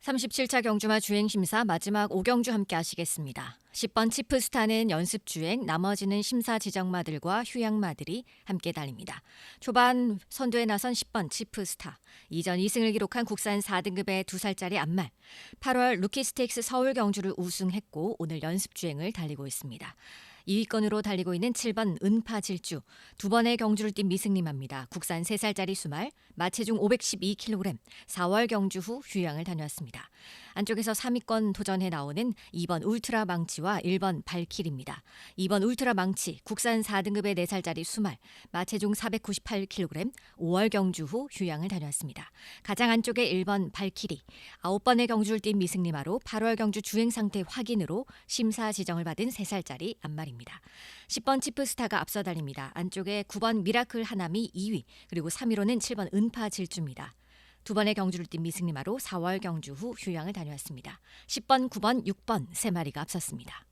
37차 경주마 주행 심사 마지막 5경주 함께 하시겠습니다. 10번 치프스타는 연습 주행, 나머지는 심사 지정마들과 휴양마들이 함께 달립니다. 초반 선두에 나선 10번 치프스타, 이전 2승을 기록한 국산 4등급의 2살짜리 안말, 8월 루키스테이크스 서울 경주를 우승했고 오늘 연습 주행을 달리고 있습니다. 2위권으로 달리고 있는 7번 은파 질주, 두 번의 경주를 뛴 미승림합니다. 국산 3살짜리 수말, 마체중 512kg, 4월 경주 후 휴양을 다녀왔습니다. 안쪽에서 3위권 도전해 나오는 2번 울트라 망치와 1번 발길입니다. 2번 울트라 망치, 국산 4등급의 4살짜리 수말, 마체중 498kg, 5월 경주 후 휴양을 다녀왔습니다. 가장 안쪽에 1번 발길이, 9번의 경주를 뛴 미승림하로 8월 경주 주행 상태 확인으로 심사 지정을 받은 3살짜리 안말입니다. 10번 치프스타가 앞서 달립니다. 안쪽에 9번 미라클 하남이 2위, 그리고 3위로는 7번 은파 질주입니다. 두 번의 경주를 뛴 미승림하로 4월 경주 후 휴양을 다녀왔습니다. 10번, 9번, 6번 세 마리가 앞섰습니다.